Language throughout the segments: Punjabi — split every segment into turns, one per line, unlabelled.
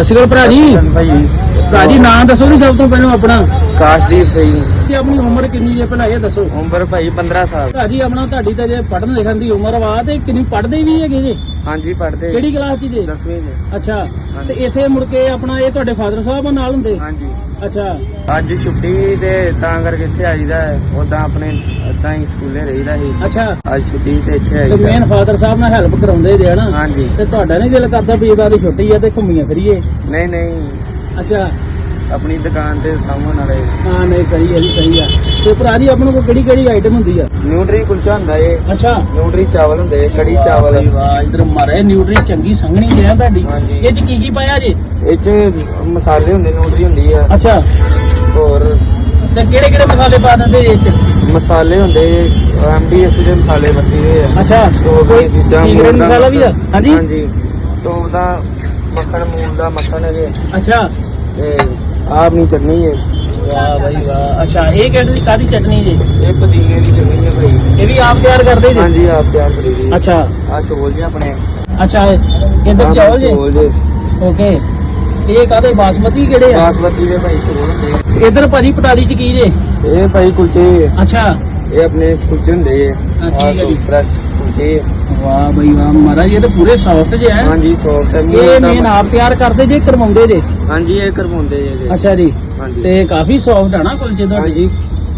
ਸਤਿ ਸ਼੍ਰੀ ਅਕਾਲ ਭਰਾ ਜੀ।
ਭਾਈ।
ਭਰਾ ਜੀ ਨਾਮ ਦੱਸੋ ਜੀ ਸਭ ਤੋਂ ਪਹਿਲਾਂ ਆਪਣਾ।
ਕਾਸ਼ਦੀਪ ਸਿੰਘ।
ਤੇ ਆਪਣੀ ਉਮਰ ਕਿੰਨੀ ਜੇ ਪਹਿਲਾਂ ਇਹ ਦੱਸੋ।
ਉਮਰ ਭਾਈ 15 ਸਾਲ।
ਭਰਾ ਜੀ ਆਪਣਾ ਤੁਹਾਡੀ ਤਾਂ ਜੇ ਪੜ੍ਹਨ ਲਿਖਣ ਦੀ ਉਮਰ ਵਾ ਤੇ ਕਿੰਨੀ ਪੜ੍ਹਦੇ ਵੀ ਹੈਗੇ ਜੇ?
ਹਾਂਜੀ ਪੜ੍ਹਦੇ।
ਕਿਹੜੀ ਕਲਾਸ 'ਚ ਜੇ?
10ਵੀਂ ਚ।
ਅੱਛਾ ਤੇ ਇੱਥੇ ਮੁੜ ਕੇ ਆਪਣਾ ਇਹ ਤੁਹਾਡੇ ਫਾਦਰ ਸਾਹਿਬ ਨਾਲ ਹੁੰਦੇ?
ਹਾਂਜੀ।
ਅੱਛਾ।
ਅੱਜ ਛੁੱਟੀ ਤੇ ਤਾਂ ਕਰਕੇ ਇੱਥੇ ਆਈਦਾ ਉਦਾਂ ਆਪਣੇ ਏਦਾਂ ਹੀ ਸਕੂਲੇ ਰਹੀਦਾ ਸੀ।
ਅੱਛਾ।
ਅੱਜ ਛੁੱਟੀ ਤੇ ਇੱਥੇ
ਤੇ
ਆਈਦਾ।
ਮੇਨ ਫਾਦਰ ਸਾਹਿਬ ਨਾਲ ਹੈਲਪ ਕਰਾਉਂਦੇ ਜੇ ਹਨਾ?
ਹਾਂਜੀ।
ਤੇ ਤੁਹਾਡਾ ਨਹੀਂ ਦਿਲ ਕਰਦਾ ਵੀ ਇਹਦਾ ਛੁੱਟੀ ਆ ਤੇ ਘੁੰਮੀਆਂ ਫਿਰੀਏ?
ਨਹੀਂ ਨਹੀਂ।
ਅੱਛਾ।
ਆਪਣੀ ਦੁਕਾਨ ਤੇ ਸਾਹਮਣ ਵਾਲੇ।
ਹਾਂ ਨਹੀਂ ਸਹੀ ਹੈ ਜੀ ਸਹੀ ਆ ਤੇ ਭਰਾ ਜੀ ਆਪਣੇ ਕੋਲ ਕਿਹੜੀ ਕਿਹੜੀ ਆਈਟਮ ਹੁੰਦੀ ਆ?
ਨਿਊਟਰੀ ਕੁਲਚਾ ਹੁੰਦਾ ਏ।
ਅੱਛਾ।
ਨਿਊਟਰੀ ਚਾਵਲ ਹੁੰਦੇ ਕੜੀ ਚਾਵਲ।
ਵਾਹ ਇਧਰ ਮਾਰੇ ਨਿਊਟਰੀ ਚੰਗੀ ਸੰਘਣੀ ਲਿਆ ਤੁਹਾਡੀ।
ਹਾਂਜੀ।
ਇਹ ਚ ਕੀ ਕੀ ਪਾਇਆ ਜੀ?
ਇਹ ਚ ਮਸਾਲੇ ਹੁੰਦੇ ਨਿਊਟਰੀ ਹੁੰਦੀ ਆ।
ਅੱਛਾ।
ਹੋਰ
ਤੇ ਕਿਹੜੇ ਕਿਹੜੇ ਮਸਾਲੇ ਪਾ ਦਿੰਦੇ ਇਹ ਚ?
ਮਸਾਲੇ ਹੁੰਦੇ ਐਮਡੀਐਸ ਦੇ ਮਸਾਲੇ ਵਰਤੀਦੇ ਆ।
ਅੱਛਾ।
ਤੋਂ
ਕੋਈ ਸੀਕ੍ਰੇਟ
ਦਾ
ਮਸਾਲਾ ਵੀ ਆ? ਹਾਂਜੀ।
ਹਾਂਜੀ। ਤੋਂ ਉਹਦਾ ਮੱਖਣ ਮੂਲ ਦਾ ਮੱਖਣ ਹੈਗੇ
ਅੱਛਾ।
ਤੇ ਆਪਣੀ ਚਟਨੀ ਹੈ।
ਵਾਹ ਬਈ ਵਾਹ। ਅੱਛਾ ਇਹ ਕਿਹੜੀ ਕਾਦੀ ਚਟਨੀ ਜੀ?
ਇਹ ਪੁਦੀਨੇ ਦੀ ਚਟਨੀ ਹੈ ਭਾਈ
ਇਹ ਵੀ ਆਪ ਤਿਆਰ ਕਰਦੇ ਜੀ?
ਹਾਂਜੀ ਆਪ ਤਿਆਰ ਕਰੀ ਦੀ
ਅੱਛਾ।
ਆ ਚੋਲ ਜੀ ਆਪਣੇ।
ਅੱਛਾ ਇਧਰ
ਆਹ
ਚਾਵਲ ਜੀ?
ਚੌਲ ਜੀ।
ਓਕੇ। ਇਹ ਕਾਦੇ ਬਾਸਮਤੀ ਕਿਹੜੇ ਆ?
ਬਾਸਮਤੀ ਦੇ ਭਾਈ ਚੋਲ ਹੁੰਦੇ
ਇਧਰ ਭਾਜੀ ਪਟਾਰੀ ਚ ਕੀ ਜੇ?
ਇਹ ਭਾਈ ਕੁਲਚੇ
ਅੱਛਾ।
ਇਹ ਆਪਣੇ ਕੁਲਚੇ ਹੁੰਦੇ ਆ।
ਹਾਂ, ਠੀਕ ਹੈ ਜੀ।
ਫਰੈਸ਼ ਕੁਲਚੇ
ਵਾਹ ਬਈ ਵਾਹ ਮਹਾਰਾਜ ਇਹ ਤਾਂ ਪੂਰੇ ਸੌਫਟ ਜੇ ਹੈ
ਹਾਂਜੀ ਸੌਫਟ ਹੈ
ਇਹ ਮੇਨ ਆਪ ਤਿਆਰ ਕਰਦੇ ਜੇ ਕਰਵਾਉਂਦੇ ਜੇ?
ਹਾਂਜੀ ਇਹ ਕਰਵਾਉਂਦੇ ਜੀ। ਇਹਦੇ।
ਅੱਛਾ ਜੀ।
ਹਾਂਜੀ।
ਤੇ ਕਾਫੀ ਸੌਫਟ ਹੈ ਨਾ ਕੁਲਚੇ ਤੁਹਾਡੇ?
ਹਾਂਜੀ।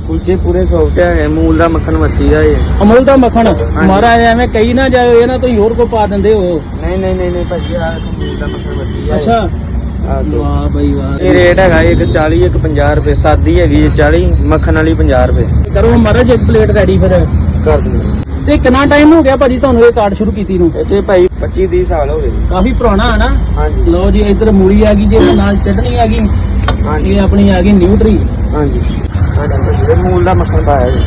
ਕੁਲਚੇ ਪੂਰੇ ਸੌਫਟ ਹੈ ਮੂਲ ਦਾ ਮੱਖਣ ਵਰਤੀਦਾ ਹੈ
ਅਮੁਲ ਦਾ ਮੱਖਣ? ਮਹਾਰਾਜ ਐਵੇਂ ਕਈ ਨਾ ਜਾਓ ਇਹ ਨਾ ਤੁਸੀਂ ਹੋਰ ਕੋ ਪਾ ਦਿੰਦੇ ਹੋ।
ਨਹੀਂ ਨਹੀਂ ਨਹੀਂ ਨਹੀਂ ਭਾਜੀ ਆ ਮੂਲ ਦਾ ਮੱਖਣ ਵਰਤੀਦਾ ਹੈ
ਅੱਛਾ।
ਆਹ ਦੇਖੋ।
ਵਾਹ ਬਈ ਵਾਹ।
ਇਹ ਰੇਟ ਹੈਗਾ ਇੱਕ 40 ਇੱਕ 50 ਰੁਪਏ ਸਾਦੀ ਹੈਗੀ ਹੈ 40 ਮੱਖਣ ਵਾਲੀ 50 ਰੁਪਏ।
ਕਰੋ ਮਹਾਰਾਜ ਇੱਕ ਪਲੇਟ ਰੈਡੀ ਫਿਰ।
ਕਰ ਦਿੰਦੇ
ਤੇ ਕਿੰਨਾ ਟਾਈਮ ਹੋ ਗਿਆ ਭਾਜੀ ਤੁਹਾਨੂੰ ਇਹ ਕਾਰਡ ਸ਼ੁਰੂ ਕੀਤੀ ਨੂੰ?
ਇੱਥੇ ਭਾਈ 25 30 ਸਾਲ ਹੋ ਗਏ
ਕਾਫੀ ਪੁਰਾਣਾ ਹੈ ਨਾ?
ਹਾਂਜੀ।
ਲਓ ਜੀ ਇੱਧਰ ਮੂਲੀ ਆ ਗਈ ਜੀ ਇਹਦੇ ਨਾਲ ਚਟਨੀ ਆ ਗਈ।
ਹਾਂਜੀ।
ਇਹ ਆਪਣੀ ਆ ਗਈ ਨਿਊਟਰੀ।
ਹਾਂਜੀ। ਇਹ ਮੂਲ ਦਾ ਮੱਖਣ ਪਾਇਆ ਜੀ।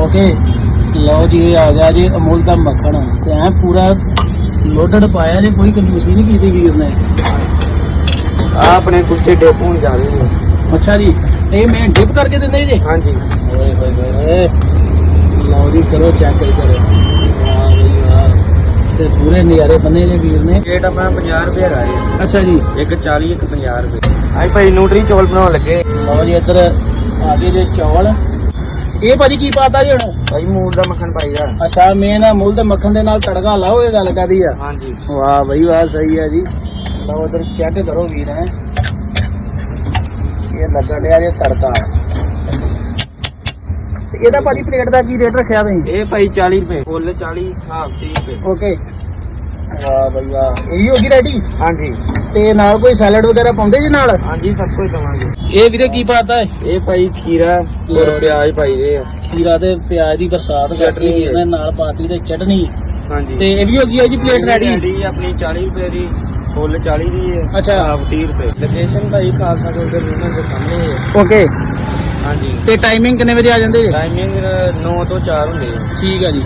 ਓਕੇ ਲਓ ਜੀ ਇਹ ਆ ਗਿਆ ਜੀ ਅਮੁਲ ਦਾ ਮੱਖਣ। ਤੇ ਐ ਪੂਰਾ ਲੋਡਡ ਪਾਇਆ ਜੀ ਕੋਈ ਕੰਜੂਸੀ ਨਹੀਂ ਕੀਤੀ ਵੀਰ ਨੇ
ਆ ਆਪਣੇ ਕੁਲਚੇ ਡੇਪੂ ਹੁਣ ਜਾ ਰਹੇ ਨੇ।
ਅੱਛਾ ਜੀ ਇਹ ਮੈਂ ਡਿਪ ਕਰਕੇ ਦਿੰਦੇ ਜੀ?
ਹਾਂਜੀ।
ਓਏ ਹੋਏ ਹੋਏ। ਲਓ ਜੀ ਕਰੋ ਚੈੱਕ ਕਰੋ। ਵਾਹ ਬਈ ਵਾਹ। ਤੇ ਪੂਰੇ ਨਜ਼ਾਰੇ ਬਣੇ ਨੇ ਵੀਰ ਨੇ।
ਰੇਟ ਆਪਣਾ 50 ਰੁਪਏ ਹੈ
ਅੱਛਾ ਜੀ।
ਇੱਕ 40 ਇੱਕ 50 ਰੁਪਏ। ਆਈ ਭਾਈ ਨਿਊਟਰੀ ਚੌਲ ਬਣਾਉਣ ਲੱਗੇ।
ਲਓ ਜੀ ਇੱਧਰ ਆ ਗਏ ਜੇ ਚੌਲ। ਇਹ ਭਾਜੀ ਕੀ ਪਾਤਾ ਜੀ ਹੁਣ?
ਭਾਈ ਮੂਲ ਦਾ ਮੱਖਣ ਪਾਈਦਾ
ਅੱਛਾ ਮੇਨ ਅਮੂਲ ਦੇ ਮੱਖਣ ਦੇ ਨਾਲ ਤੜਕਾ ਲਾਓ ਇਹ ਗੱਲ ਕਾਦੀ ਆ?
ਹਾਂਜੀ।
ਵਾਹ ਬਈ ਵਾਹ ਸਹੀ ਹੈ ਜੀ। ਲਓ ਇਧਰ ਚੈੱਕ ਕਰੋ ਵੀਰ ਹੈ। ਇਹ ਲੱਗਾ ਲਿਆ ਜੇ ਤੜਕਾ। ਇਹਦਾ ਭਾਜੀ ਪਲੇਟ ਦਾ ਕੀ ਰੇਟ ਰੱਖਿਆ ਤੁਸੀਂ?
ਇਹ ਭਾਈ 40 ਰੁਪਏ ਫੁੱਲ 40 ਹਾਫ 30 ਰੁਪਏ।
ਓਕੇ। ਵਾਹ ਵਾਹ। ਇਹ ਹੋ ਗਈ ਰੈਡੀ
ਹਾਂਜੀ।
ਤੇ ਨਾਲ ਕੋਈ ਸੈਲਡ ਵਗੈਰਾ ਪਾਉਂਦੇ ਜੀ ਨਾਲ?
ਹਾਂਜੀ ਸਭ ਕੁਝ ਦਵਾਂਗੇ।
ਇਹ ਵੀਰੇ ਕੀ ਪਾਤਾ ਹੈ
ਇਹ ਭਾਈ ਖੀਰਾ ਔਰ ਪਿਆਜ਼ ਪਾਈਦੇ ਆ।
ਖੀਰਾ ਤੇ ਪਿਆਜ਼ ਦੀ ਬਰਸਾਤ
ਚਟਨੀ
ਕਰਨੀ
ਹੈ।
ਇਹਦੇ ਨਾਲ ਪਾਤੀ ਤੇ ਚਟਨੀ।
ਹਾਂਜੀ।
ਤੇ ਇਹ ਵੀ ਹੋ ਗਈ ਹੈ ਜੀ ਪਲੇਟ ਰੈਡੀ
ਰੈਡੀ ਆਪਣੀ 40 ਰੁਪਏ ਦੀ ਫੁੱਲ 40 ਦੀ ਹੈ।
ਅੱਛਾ।
ਹਾਫ 30 ਰੁਪਏ। ਲੋਕੇਸ਼ਨ ਭਾਈ ਖਾਲਸਾ ਕੋਲ ਦੇ ਯੂਨੀਅਨ ਦੇ ਸਾਹਮਣੇ ਹੈ।
ਓਕੇ।
ਹਾਂਜੀ।
ਤੇ ਟਾਈਮਿੰਗ ਕਿੰਨੇ ਵਜੇ ਆ ਜਾਂਦੇ ਜੀ?
ਟਾਈਮਿੰਗ 9 ਤੋਂ 4 ਹੁੰਦੀ ਹੈ
ਠੀਕ ਹੈ ਜੀ।